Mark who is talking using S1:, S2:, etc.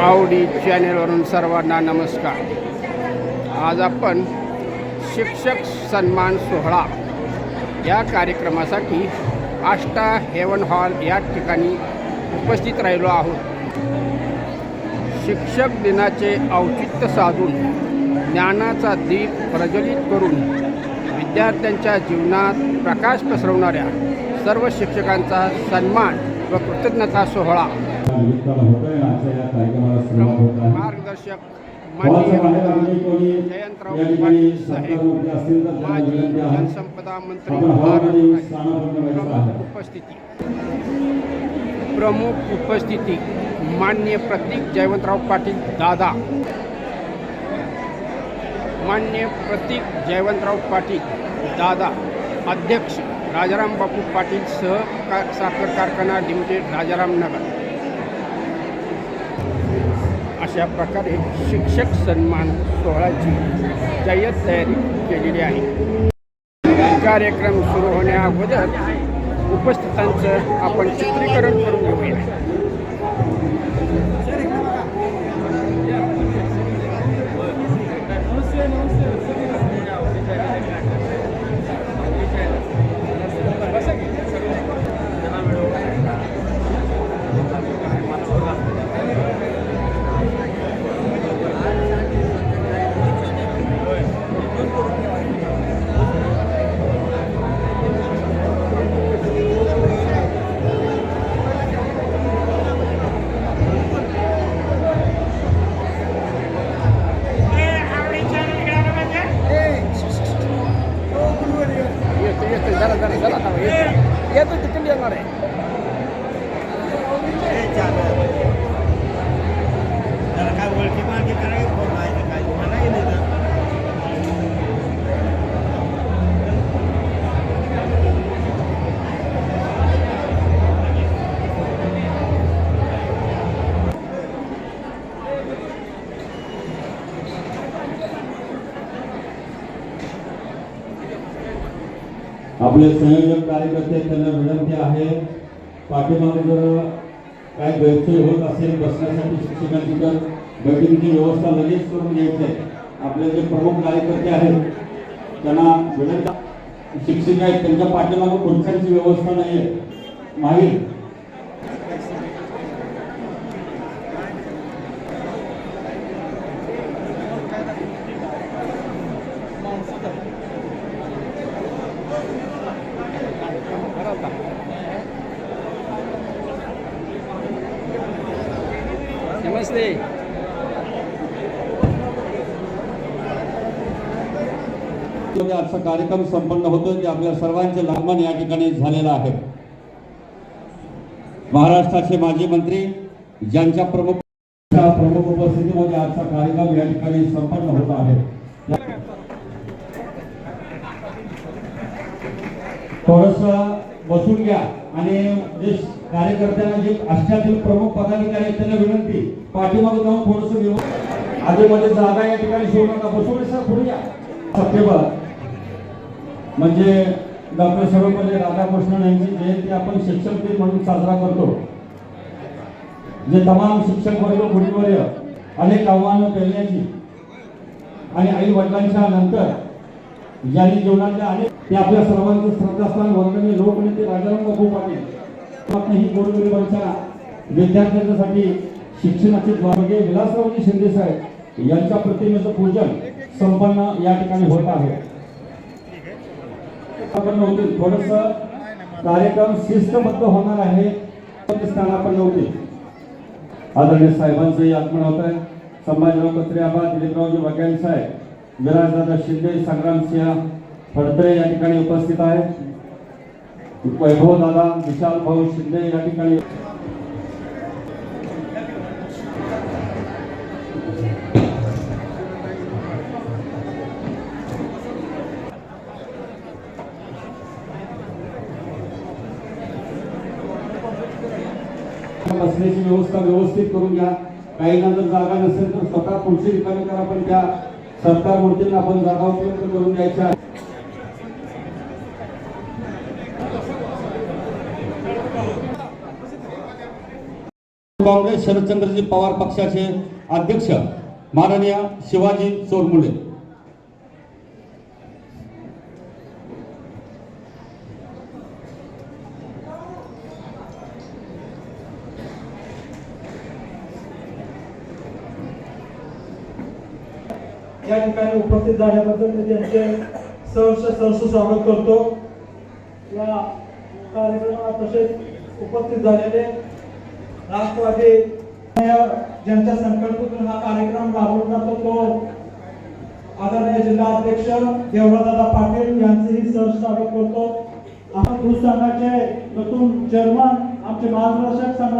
S1: आवडी चॅनेलवरून सर्वांना नमस्कार. आज आपण शिक्षक सन्मान सोहळा या कार्यक्रमासाठी आष्टा हेवन हॉल या ठिकाणी उपस्थित राहिलो आहोत. शिक्षक दिनाचे औचित्य साधून ज्ञानाचा दीप प्रज्वलित करून विद्यार्थ्यांच्या जीवनात प्रकाश पसरवणाऱ्या सर्व शिक्षकांचा सन्मान व कृतज्ञता सोहळा
S2: निमित्तानं होतोय. आणि आजच्या या कार्यक्रमाला सुरुवात होत आहे.
S1: मार्गदर्शक
S2: आहे?
S1: जलसंपदा मंत्री
S2: आहे.
S1: उपस्थिती. प्रमुख उपस्थिती. मान्य प्रतीक जयवंतराव पाटील दादा. मान्य प्रतीक जयवंतराव पाटील दादा. अध्यक्ष राजाराम बापू पाटील सह का साखर कारखाना लिमिटेड राजाराम नगर. अशा प्रकारे शिक्षक सन्मान सोहळ्याची जय्यत तयारी केलेली आहे. कार्यक्रम सुरू होण्याअगोदर उपस्थितांचं आपण चित्रीकरण करून घेऊया.
S2: आपले संयोजक कार्यकर्ते त्यांना विनंती आहे. पाठीमागे जर काय गैरसोय होत असेल बसण्यासाठी शिक्षकांची तर बैठकीची व्यवस्था लगेच करून घ्यायची आहे. आपले जे प्रमुख कार्यकर्ते आहेत त्यांना विनंती शिक्षक आहेत त्यांच्या पाठीमागे खुर्च्यांची व्यवस्था नाही आहे माहीत?
S1: नमस्ते.
S2: आजचा कार्यक्रम संपन्न होतो जे आपल्या सर्वांचे लागमन या ठिकाणी झालेलं आहे. महाराष्ट्राचे माजी मंत्री ज्यांच्या प्रमुख प्रमुख उपस्थितीमध्ये आजचा कार्यक्रम या ठिकाणी संपन्न होत आहे. थोडस बसून घ्या आणि जे कार्यकर्त्यांना जे आष्ट्यातील प्रमुख पदाधिकारी आहेत त्यांना विनंती पाठीमागे जाऊन थोडस घेऊन आधी मध्ये जागा या ठिकाणी शिवू नका. बसून सर पुढे या. सप्टेंबर म्हणजे डॉक्टर सर्वपल्ली राधाकृष्णन यांची जयंती आपण शिक्षक दिन म्हणून साजरा करतो. जे तमाम शिक्षक वर्ग गुणवर्य अनेक आव्हानं पेलण्याची आणि आई वडिलांच्या नंतर ज्यांनी जीवनातल्या अनेक ते आपल्या सर्वांचं श्रद्धास्थान वंदनीय लोकनेते राजाराम बापू पाटील. ही गोरगरिबांच्या विद्यार्थ्यांसाठी शिक्षणाचे द्वारगे विलासरावजी शिंदे साहेब यांच्या प्रतिमेचं पूजन संपन्न या ठिकाणी होत आहे. आपण थोडस कार्यक्रम शिस्तबद्ध होणार आहे स्थान आपण नव्हते. आदरणीय साहेबांचंही आगमन होत आहे. संभाजीराव कत्रे आबा दिलीपरावजी वगैरे साहेब विराजदादा शिंदे संग्रामसिंह फडतरे या ठिकाणी उपस्थित आहेत. वैभव दादा विशाल भाऊ शिंदे या ठिकाणी. बसण्याची व्यवस्था व्यवस्थित करून घ्या. काहींना जर जागा नसेल तर स्वतः पुढची रिकामी करा पण त्या सरकार मूर्तींना आपण जागा उपलब्ध करून द्यायच्या काँग्रेस शरदचंद्रजी पवार पक्षाचे अध्यक्ष माननीय शिवाजी चोरमुले.
S3: या ठिकाणी उपस्थित झाल्याबद्दल मी त्यांचे सहर्ष सहर्ष स्वागत करतो. या कार्यक्रमात तसेच उपस्थित झालेले राष्ट्रवादी ज्यांच्या संकल्पातून हा कार्यक्रम राबवला जातो. तो आदरणीय जिल्हा अध्यक्ष देवरादादा पाटील यांचेही सहज स्वागत करतो आपण दूध संघाचे नतून चेअरमन आमचे मार्गदर्शक संघ